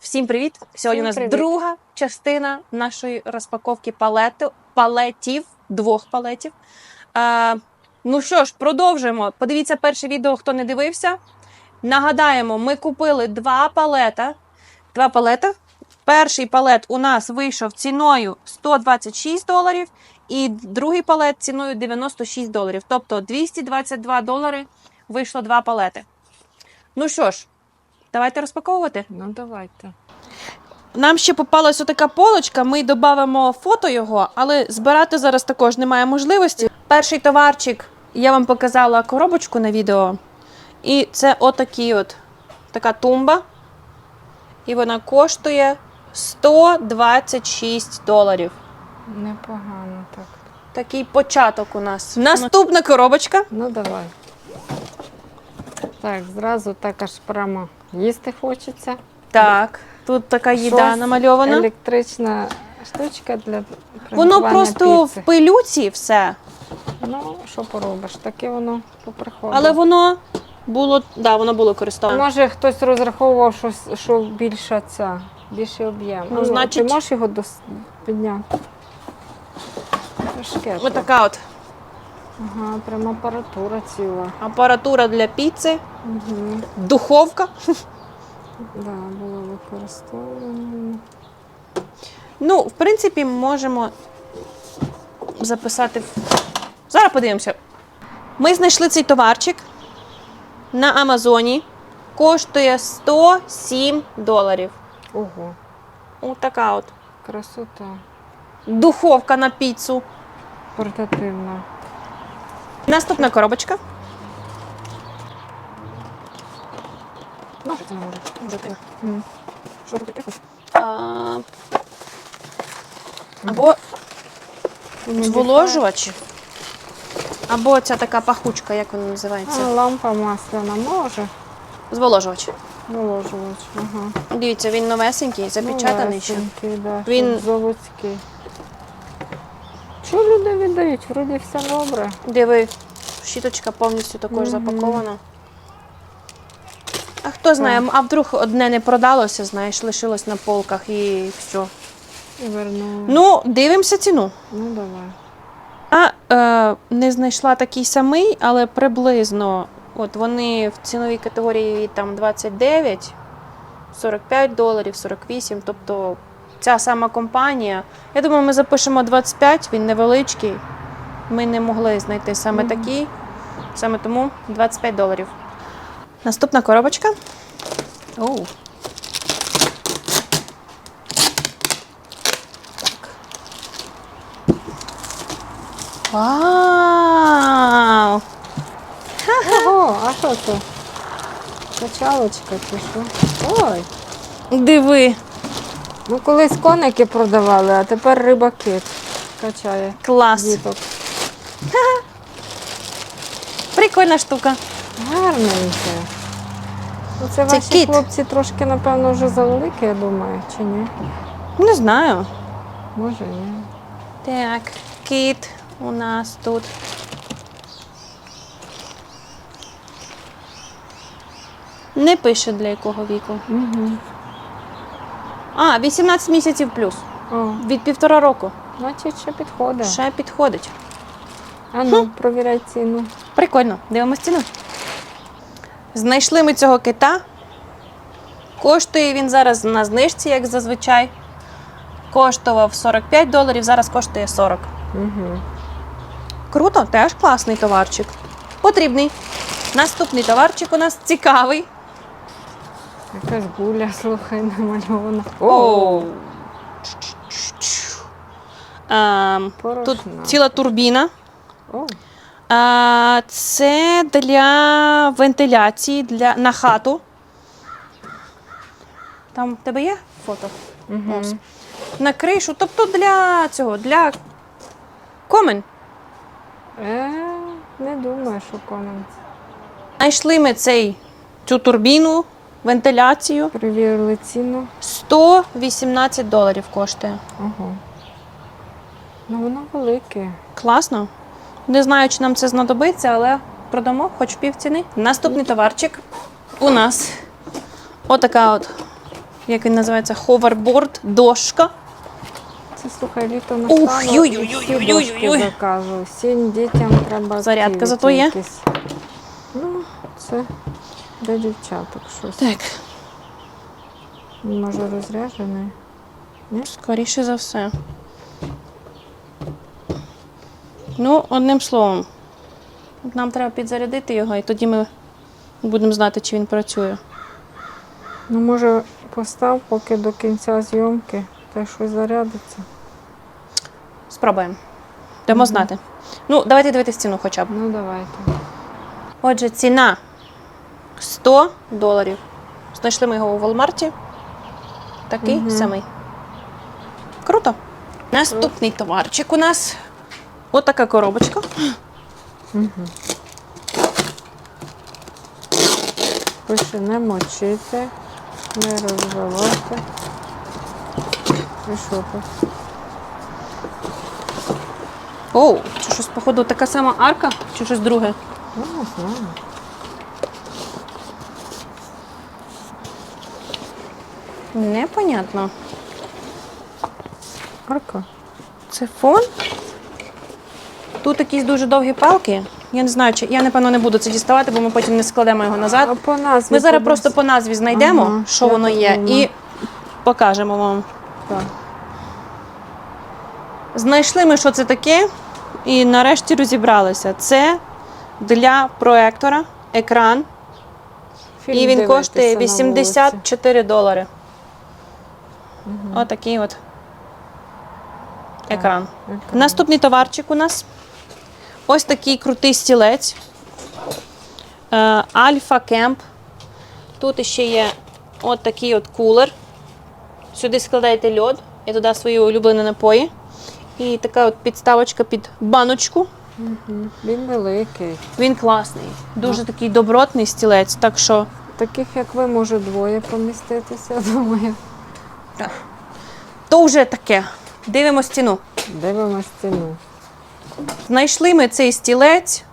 Всім привіт! Сьогодні Всім у нас привіт. друга частина нашої розпаковки палету, палетів, двох палетів. Е, ну що ж, продовжуємо. Подивіться перше відео, хто не дивився. Нагадаємо, ми купили два палета. Два палета. Перший палет у нас вийшов ціною 126 доларів, і другий палет ціною 96 доларів. Тобто 222 долари вийшло два палети. Ну що ж, давайте розпаковувати. Ну, давайте. Нам ще попалась така полочка, ми додамо фото його, але збирати зараз також немає можливості. Перший товарчик я вам показала коробочку на відео. І це отакий от така тумба. І вона коштує 126 доларів. Непогано так. Такий початок у нас. Наступна коробочка. Ну, давай. Так, зразу так аж прямо їсти хочеться. Так, тут така їда Щось намальована. Електрична штучка для Воно приготування просто піци. в пилюці все. Ну, що поробиш, таке воно поприходило. Але воно було, да, воно було користоване. Може хтось розраховував, що, с- що більша ця, більший об'єм. Ну, значить- Ти можеш його дос... підняти? Тяжке. Ось така от Ага, прям апаратура ціла. апаратура для піци, Угу. духовка. Да, було використовано. Ну, в принципі, можемо записати. в- Зараз подивимося. Ми знайшли цей товарчик на Амазоні. Коштує 107 доларів. Ого, Ось така от красота. духовка на піцу. Портативна. Наступна коробочка. Ну, що це не може? М. Що робити? Або зволожувач. Або ця така пахучка, як вона А, називається? лампа масляна може. Зволожувач. Зволожувач. Ага. Дивіться, він новесенький, запечатаний ще. Новесенький, Да, Він заводський. Що люди віддають? Вроді все добре. Диви, щіточка повністю також Мгм. запакована. А хто знає, а вдруг одне не продалося, знаєш, лишилось на полках і все. І вернули. Ну, дивимося ціну. ну давай. А е, не знайшла такий самий, але приблизно. От вони в ціновій категорії там 29, 45 доларів, 48. Тобто ця сама компанія. Я думаю, ми запишемо 25, він невеличкий. Ми не могли знайти саме такий. Саме тому 25 доларів. Наступна коробочка. Оу. Вау! Ого, а що це? Качалочка що? Ой. Диви, Ну колись коники продавали, а тепер рибаки качає клас. діток. Прикольна штука. Гарненьке. Ну, це Це ваші кіт. хлопці трошки, напевно, вже завеликі, я думаю, чи ні? Не знаю. Може, ні. Так, кіт у нас тут. Не пише для якого віку. Угу. А, 18 місяців плюс. О, Від півтора року. значить, ще підходить. Ще підходить. А ну, провіряй ціну. Прикольно. Дивимось ціну. Знайшли ми цього кита. Коштує він зараз на знижці, як зазвичай. Коштував 45 доларів, зараз коштує 40. Угу. Круто, теж класний товарчик. Потрібний. Наступний товарчик у нас цікавий. Якась гуля, слухай, намальована. Оу. Ем, тут Порошна. ціла турбіна. О, А, це для вентиляції для, на хату. Там в тебе є фото? угу. Ось. На кришу, тобто для цього, для комен. Е, не думаю, що конець. Знайшли ми цей, цю турбіну, вентиляцію. Перевірили ціну. 118 доларів коштує. Ого. Ну, воно велике. Класно. Не знаю, чи нам це знадобиться, але продамо хоч пів ціни. Наступний товарчик у нас отака от як він називається, ховерборд, дошка. Це слухай, літо настало, і всі дошки заказую. Всім дітям треба Зарядка зато є? якісь. Ну, це для дівчаток щось. Так, Він може розряджений. скоріше за все. Ну, одним словом, нам треба підзарядити його, і тоді ми будемо знати, чи він працює. Ну, може, постав, поки до кінця зйомки, та щось зарядиться. Спробуємо. Дамо знати. Ну, давайте дивитися ціну хоча б. Ну, давайте. Отже, ціна 100 доларів. Знайшли ми його у Walmart. Такий Мгм. самий. Круто. Наступний товарчик у нас. Отака коробочка. Угу. Пише не мочити, не розбивати. І що тут? Оу, це щось, походу, така сама арка, чи щось друге. Ну, не знаю. Непонятно. Арка. Це фон. Тут якісь дуже довгі палки. Я не знаю, чи я напевно не буду це діставати, бо ми потім не складемо його назад. А по назві Ми зараз просто по назві знайдемо, Ага, що воно є, і покажемо вам. Так. Знайшли ми, що це таке, і нарешті розібралися. Це для проектора екран, Фільм і він коштує 84 долари. Отакий от екран. Екран. Наступний товарчик у нас ось такий крутий стілець. Е, Альфа Кемп. Тут ще є от такий от кулер. Сюди складаєте льод і туди свої улюблені напої. І така от підставочка під баночку. Мгм. Він великий. Він класний. Дуже такий добротний стілець. Так що Таких, як ви, може двоє поміститися, думаю. То вже таке. Дивимось ціну. Дивимось ціну. Знайшли ми цей стілець.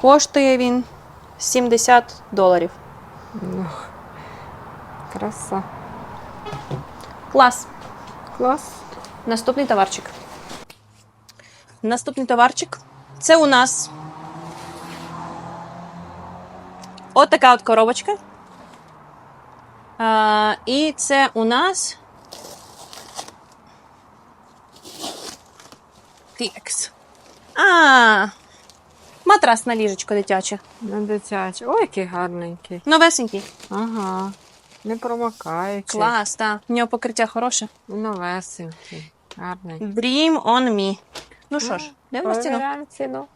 Коштує він 70 доларів. Ну, краса. Клас. Клас. Наступний товарчик. Наступний товарчик. Це у нас от от коробочка. І це у нас. Тікс. А, матрас на ліжечко дитяче. На дитячий. Ой, який гарненький. Новесенький. Ага. Не промокаючий. Клас, так. В нього покриття хороше. Новесенький. Гарний. Dream on me. Ну що ж, дивимось ціну. Ціну.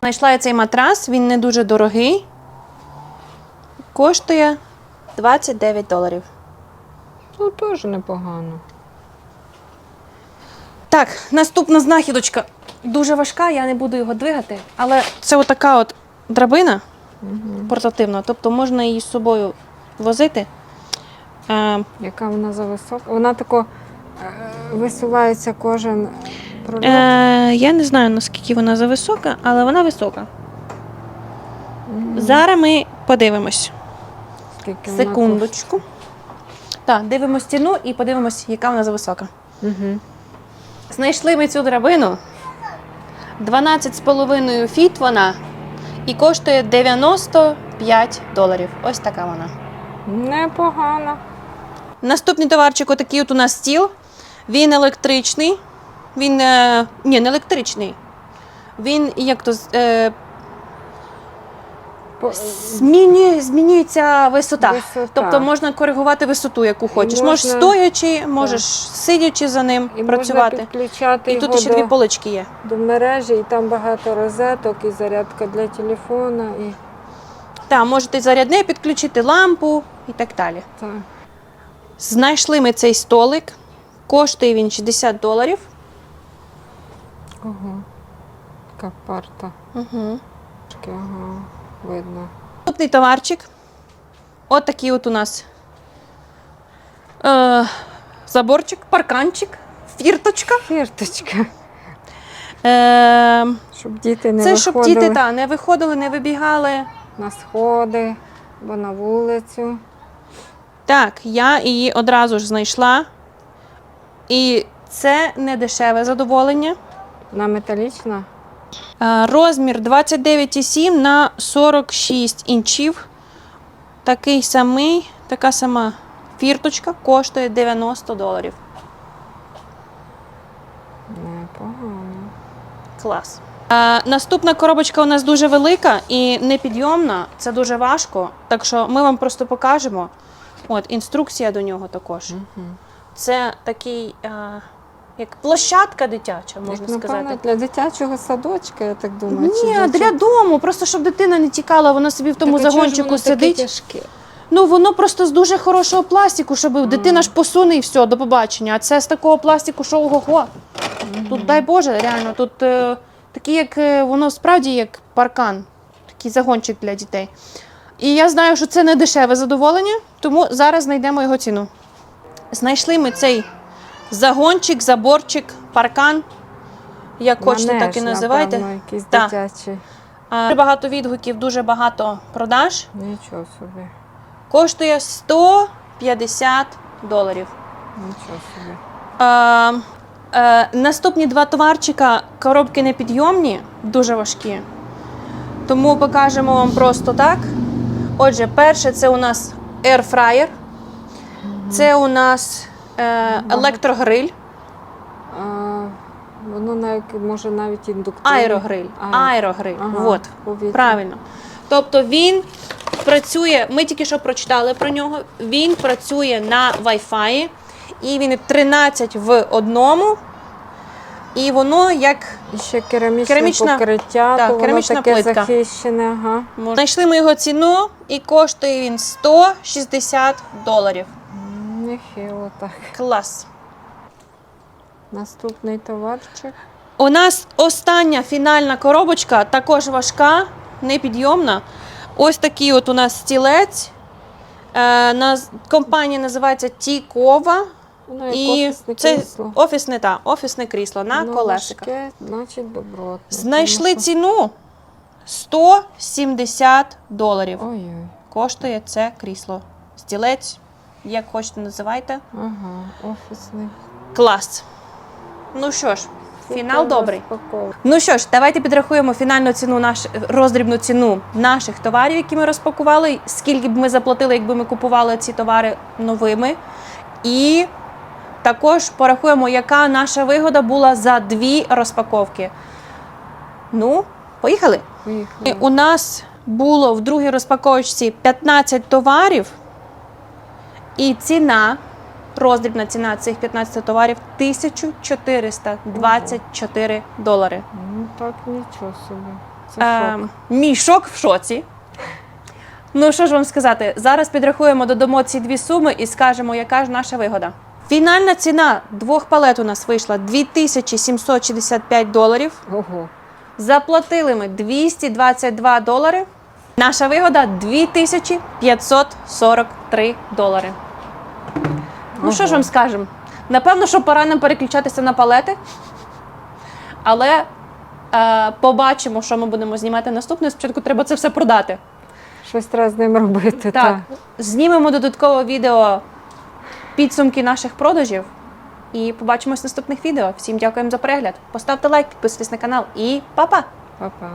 Знайшла я цей матрас, він не дуже дорогий. Коштує 29 доларів. Ну, теж непогано. Так, наступна знахідочка. Дуже важка, я не буду його двигати. Але це отака от драбина Угу. портативна, тобто можна її з собою возити. Е, Яка вона за висока? Вона тако е, висувається кожен прольот. е, я не знаю, наскільки вона зависока, але вона висока. Мгм. Зараз ми подивимось. Скільки вона Секундочку. Так, дивимось ціну і подивимось, яка вона зависока. Мгм. Знайшли ми цю драбину. 12,5 фіт вона і коштує 95 доларів. Ось така вона. Непогано. Наступний товарчик отакий от у нас стіл. Він електричний. Він. Е, ні, не електричний. Він як то е, змінює, змінюється висота. Висота. Тобто можна коригувати висоту, яку хочеш. можна- Можеш стоячи, можеш сидячи за ним І працювати. можна підключати І його тут ще до, дві полички є. до мережі, і там багато розеток, і зарядка для телефона, і Так, можете зарядне підключити лампу і так далі. так. Знайшли ми цей столик. Коштує він 60 доларів. Ого. Така парта. Угу. Ага, видно. Наступний товарчик. От такий от у нас е, заборчик, парканчик, фірточка. Фірточка. Е, Щоб діти не це виходили щоб діти та, не виходили, не вибігали. на сходи, або на вулицю. Так, я її одразу ж знайшла. І це не дешеве задоволення. Вона металічна. Е, Розмір 29,7 на 46 інчів. Такий самий, така сама фірточка коштує 90 доларів. Непогано. Клас. Е, наступна коробочка у нас дуже велика і непідйомна. Це дуже важко. Так що ми вам просто покажемо. От, інструкція до нього також. Мгм. Це такий, е, як площадка дитяча, можна Як, напевно, сказати. для дитячого садочка, я так думаю. чи Ні, для дому, просто щоб дитина не тікала, вона собі в тому Так, загончику воно таке сидить. тяжке? Ну воно просто з дуже хорошого пластику, щоб дитина ж посуне і все, до побачення. А це з такого пластику, що ого-го. Тут дай Боже, реально, тут е, такий, як е, воно справді як паркан, такий загончик для дітей. І я знаю, що це не дешеве задоволення, тому зараз знайдемо його ціну. Знайшли ми цей загончик, заборчик, паркан. Як хочете, так і називайте. Напевно, якийсь Так. дитячий. А, Дуже багато відгуків, дуже багато продаж. Нічого собі. Коштує 150 доларів. Нічого собі. Е, е, наступні два товарчика коробки непідйомні, дуже важкі. Тому покажемо вам просто так. Отже, перше це у нас airfryer. Це у нас е, електрогриль, А, воно навіть, може навіть індуктивне. аерогриль. Аерогриль. ага, Вот. повітря. Правильно. Тобто він працює, ми тільки що прочитали про нього. Він працює на Wi-Fi, і він 13 в одному. І воно як І ще керамічне Керамічна- покриття, так, то воно керамічна таке плитка. захищене. Ага. знайшли ми його ціну, і коштує він 160 доларів. Нехило так. Клас. Наступний товарчик. У нас остання фінальна коробочка, також важка, непідйомна. Ось такий от у нас стілець. Е. Компанія називається Тікова. Як І офісне це крісло. офісне, та, офісне крісло на Воно колесиках. важке, значить добротне. Знайшли Тому що- ціну 170 доларів. Ой-ой. Коштує це крісло. Стілець, як хочете називайте. Ага, офісний. Клас. Ну що ж, фінал Супер добрий. Ну що ж, давайте підрахуємо фінальну ціну наш роздрібну ціну наших товарів, які ми розпакували. Скільки б ми заплатили, якби ми купували ці товари новими. І також порахуємо, яка наша вигода була за дві розпаковки. Ну, поїхали. Поїхали. У нас було в другій розпаковочці 15 товарів, і ціна, роздрібна ціна цих 15 товарів 1424 долари. Ну так нічого собі. Це Е, шок. мій шок в шоці. Ну, що ж вам сказати, зараз підрахуємо, додамо ці дві суми і скажемо, яка ж наша вигода. Фінальна ціна двох палет у нас вийшла 2765 доларів. Ого. Заплатили ми 222 долари. Наша вигода 2543 долари. Ну, що ж вам скажемо? Напевно, що пора нам переключатися на палети. Але е, побачимо, що ми будемо знімати наступне. Спочатку треба це все продати. Щось треба з ним робити. Так, Так. знімемо додаткове відео підсумки наших продажів. І побачимось в наступних відео. Всім дякуємо за перегляд. Поставте лайк, підписуйтесь на канал і па-па! Па-па.